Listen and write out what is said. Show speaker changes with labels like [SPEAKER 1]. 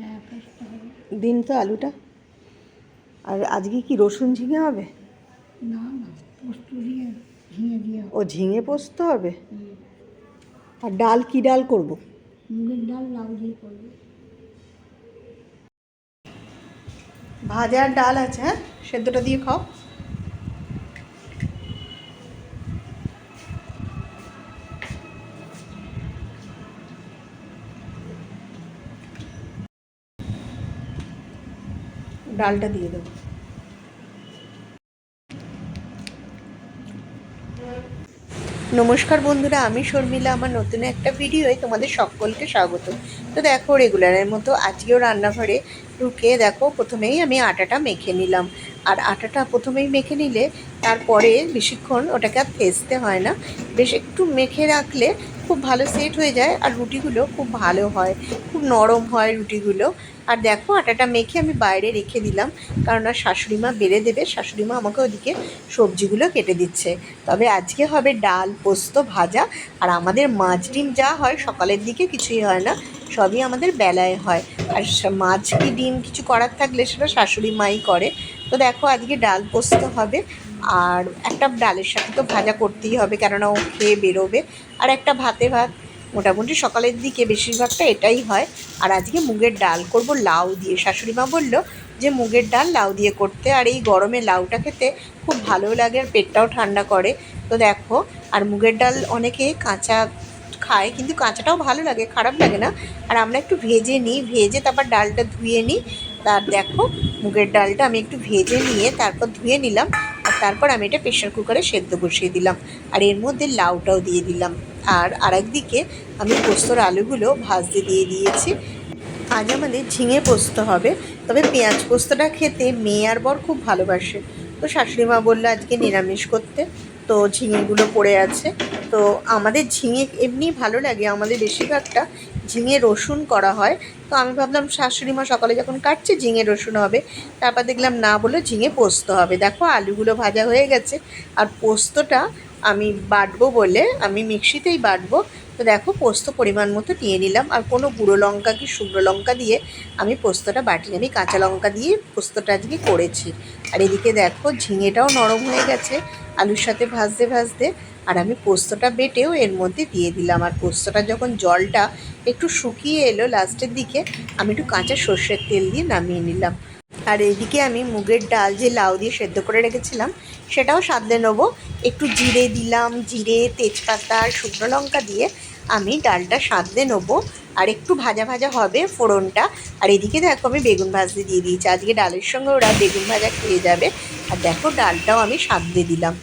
[SPEAKER 1] হ্যাঁ
[SPEAKER 2] দিন তো আলুটা। আর আজকে কি রসুন ঝিঙে হবে?
[SPEAKER 1] না না পোস্ত দিয়ে ঝিঙে দিয়ে
[SPEAKER 2] ও ঝিঙে পোস্ত হবে? আর ডাল কি ডাল করব?
[SPEAKER 1] ভাজার ডাল লাউ দিয়ে করবে।
[SPEAKER 2] ভাজা আর ডাল আছে হ্যাঁ? সেদ্ধটা দিয়ে খাও। ডালটা দিয়ে দেবো নমস্কার বন্ধুরা, আমি শর্মিলা। আমার নতুন একটা ভিডিওয়ে তোমাদের সকলকে স্বাগত। তো দেখো রেগুলারের মতো আজকেও রান্নাঘরে ঢুকে দেখো, প্রথমেই আমি আটাটা মেখে নিলাম। আর আটাটা প্রথমেই মেখে নিলে তারপরে বেশিক্ষণ ওটাকে আর থেসতে হয় না। বেশ একটু মেখে রাখলে খুব ভালো সেট হয়ে যায় আর রুটিগুলো খুব ভালো হয়, খুব নরম হয় রুটিগুলো। আর দেখো আটাটা মেখে আমি বাইরে রেখে দিলাম, কারণ আর শাশুড়িমা বেড়ে দেবে শাশুড়িমা আমাকে ওদিকে সবজিগুলো কেটে দিচ্ছে। তবে আজকে হবে ডাল, পোস্ত, ভাজা, আর আমাদের মাছ ডিম যা হয় সকালের দিকে কিছুই হয় না, সবই আমাদের বেলায় হয়। আর মাছ কি ডিম কিছু করার থাকলে সেটা শাশুড়ি মাই করে। তো দেখো, আজকে ডাল পোস্ত হবে আর একটা ডালের সাথে তো ভাজা করতেই হবে, কেননা ও খেয়ে বেরোবে। আর একটা ভাতে ভাত, মোটামুটি সকালের দিকে বেশিরভাগটা এটাই হয়। আর আজকে মুগের ডাল করব লাউ দিয়ে। শাশুড়ি মা বলল যে, মুগের ডাল লাউ দিয়ে করতে। আর এই গরমে লাউটা খেতে খুব ভালো লাগে আর পেটটাও ঠান্ডা করে। তো দেখো, আর মুগের ডাল অনেকে কাঁচা খায় কিন্তু কাঁচাটাও ভালো লাগে, খারাপ লাগে না। আর আমরা একটু ভেজে নিই, ভেজে তারপর ডালটা ধুয়ে নিই। তার দেখো, মুগের ডালটা আমি একটু ভেজে নিয়ে তারপর ধুয়ে নিলাম। আর তারপর আমি এটা প্রেশার কুকারে সেদ্ধ বসিয়ে দিলাম। আর এর মধ্যে লাউটাও দিয়ে দিলাম। আর আরেকদিকে আমি পোস্তর আলুগুলো ভাজতে দিয়ে দিয়েছি। আজ আমাদের ঝিঙে পোস্ত হবে। তবে পেঁয়াজ পোস্তটা খেতে মেয়ে আর বর খুব ভালোবাসে। তো শাশুড়ি মা বলল আজকে নিরামিষ করতে। তো ঝিঙেগুলো পড়ে আছে। তো আমাদের ঝিঙে এমনি ভালো লাগে, আমাদের বেশিরভাগটা ঝিঙে রসুন করা হয়। তো আমি ভাবলাম, শাশুড়ি মা সকালে যখন কাটছে, ঝিঙে রসুন হবে। তারপর দেখলাম, না বলে ঝিঙে পোস্ত হবে। দেখো, আলুগুলো ভাজা হয়ে গেছে। আর পোস্তটা আমি বাটবো বলে, আমি মিক্সিতেই বাটবো। তো দেখো, পোস্ত পরিমাণ মতো নিয়ে নিলাম। আর কোনো গুঁড়ো লঙ্কা কি শুকনো লঙ্কা দিয়ে আমি পোস্তটা বাটিনি আমি কাঁচা লঙ্কা দিয়ে পোস্তটা আজকে করেছি। আর এদিকে দেখো, ঝিঙেটাও নরম হয়ে গেছে, আলুর সাথে ভাজতে ভাজতে। আর আমি পোস্তটা বেটেও এর মধ্যে দিয়ে দিলাম। আর পোস্তটা যখন জলটা একটু শুকিয়ে এলো লাস্টের দিকে, আমি একটু কাঁচা সর্ষের তেল দিয়ে নামিয়ে নিলাম। আর এদিকে আমি মুগের ডাল যে লাউ দিয়ে সেদ্ধ করে রেখেছিলাম, সেটাও সাধলে নেব। একটু জিরে দিলাম, জিরে, তেজপাতা, আর শুকনো লঙ্কা দিয়ে আমি ডালটা সাধলে নেব। আর একটু ভাজা ভাজা হবে ফোড়নটা। আর এদিকে দেখো আমি বেগুন ভাজতে দিয়ে দিয়েছি। আজকে ডালের সঙ্গে ওরা বেগুন ভাজা খেয়ে যাবে। আর দেখো ডালটাও আমি সাধলে দিলাম।